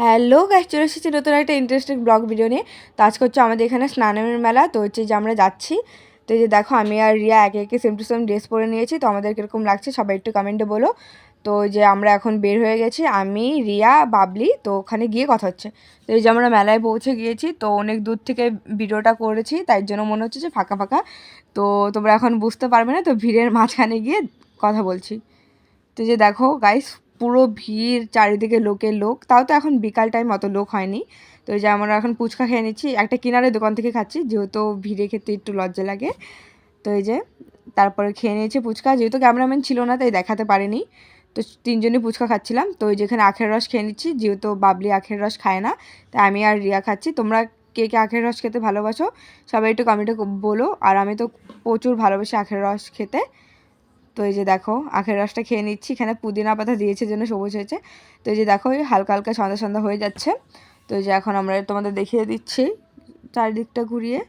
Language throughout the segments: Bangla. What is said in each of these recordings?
হ্যালো গাছ চলে এসেছি নতুন একটা ইন্টারেস্টিং ব্লগ ভিডিও নিয়ে। তো আজকে হচ্ছে আমাদের এখানে স্নানের মেলা, তো হচ্ছে যে আমরা যাচ্ছি। তো যে দেখো, আমি আর রিয়া একে একে সেম টু সেম ড্রেস পরে নিয়েছি। তো আমাদের কীরকম লাগছে সবাই একটু কমেন্টে বলো। তো যে আমরা এখন বের হয়ে গেছি, আমি, রিয়া, বাবলি, তো ওখানে গিয়ে কথা হচ্ছে। তো এই যে আমরা মেলায় পৌঁছে গিয়েছি, তো অনেক দূর থেকে ভিডিওটা করেছি, তাই জন্য মনে হচ্ছে যে ফাঁকা ফাঁকা। তো তোমরা এখন বুঝতে পারবে না, তো ভিড়ের মাঝখানে গিয়ে কথা বলছি। তো যে দেখো গাইস পুরো ভিড়, চারিদিকে লোকের লোক। তাও তো এখন বিকাল টাইম অত লোক হয়নি। তো যে আমরা এখন ফুচকা খেয়ে নিচ্ছি। একটা কিনারে দোকান থেকে খাচ্ছি, যেহেতু ভিড়ে খেতে একটু লজ্জা লাগে। তো এই যে তারপরে খেয়ে নিয়েছি ফুচকা। যেহেতু ক্যামেরাম্যান ছিল না, তাই দেখাতে পারিনি। তো তিনজনই ফুচকা খাচ্ছিলাম। তো ওই যেখানে আখের রস খেয়ে নিচ্ছি, যেহেতু বাবলি আখের রস খায় না, তাই আমি আর রিয়া খাচ্ছি। তোমরা কে কে আখের রস খেতে ভালোবাসো, সবাই একটু কমেন্টে বলো। আর আমি তো প্রচুর ভালোবাসি আখের রস খেতে। তো এই যে দেখো, আখের রসটা খেয়ে নিচ্ছি। এখানে পুদিনা পাতা দিয়েছে জন্য সবুজ হয়েছে। তো এই যে দেখো হালকা হালকা সন্ধ্যা সন্ধ্যা হয়ে যাচ্ছে। তো এই যে এখন আমরা তোমাদের দেখিয়ে দিচ্ছি চারিদিকটা ঘুরিয়ে।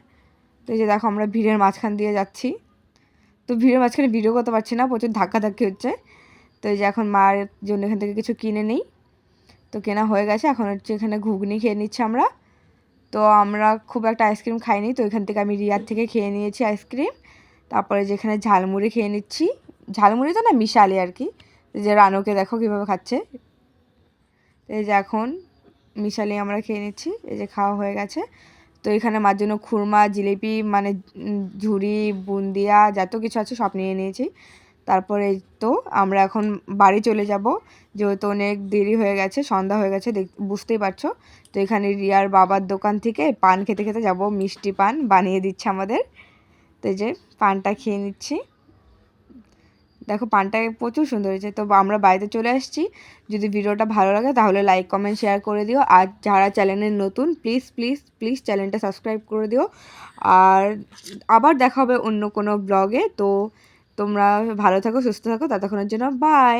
তো এই যে দেখো, আমরা ভিড়ের মাঝখান দিয়ে যাচ্ছি। তো ভিড়ের মাঝখানে ভিডিও করতে পারছি না, প্রচুর ধাক্কাধাক্কি হচ্ছে। তো এই যে এখন মার জন্য এখান থেকে কিছু কিনে নেই। তো কেনা হয়ে গেছে, এখন হচ্ছে এখানে ঘুগনি খেয়ে নিচ্ছি আমরা। তো আমরা খুব একটা আইসক্রিম খাইনি, তো এখান থেকে আমি রিয়ার থেকে খেয়ে নিয়েছি আইসক্রিম। তারপরে যেখানে ঝালমুড়ি খেয়ে নিচ্ছি। ঝালমুড়ি তো না মিশালি আর কি। যে রানুকে দেখো কীভাবে খাচ্ছে। এই যে এখন মিশালি আমরা খেয়ে নিচ্ছি। এই যে খাওয়া হয়ে গেছে। তো এখানে মার জন্য খুরমা, জিলিপি মানে ঝুড়ি, বুন্দিয়া যত কিছু আছে সব নিয়ে নিয়েছি। তারপরে তো আমরা এখন বাড়ি চলে যাব। যেহেতু অনেক দেরি হয়ে গেছে, সন্ধ্যা হয়ে গেছে, দেখ, বুঝতেই পারছ। তো এখানে রিয়ার বাবার দোকান থেকে পান খেতে খেতে যাব। মিষ্টি পান বানিয়ে দিচ্ছে আমাদের। তো যে পানটা খেয়ে নিচ্ছি। দেখো পানটা প্রচুর সুন্দর হয়েছে। তো আমরা বাড়িতে চলে আসছি। যদি ভিডিওটা ভালো লাগে তাহলে লাইক কমেন্ট শেয়ার করে দিও। আর যারা চ্যানেলের নতুন প্লিজ প্লিজ প্লিজ চ্যানেলটা সাবস্ক্রাইব করে দিও। আর আবার দেখা হবে অন্য কোনো ব্লগে তো তোমরা ভালো থাকো, সুস্থ থাকো। ততক্ষণের জন্য বাই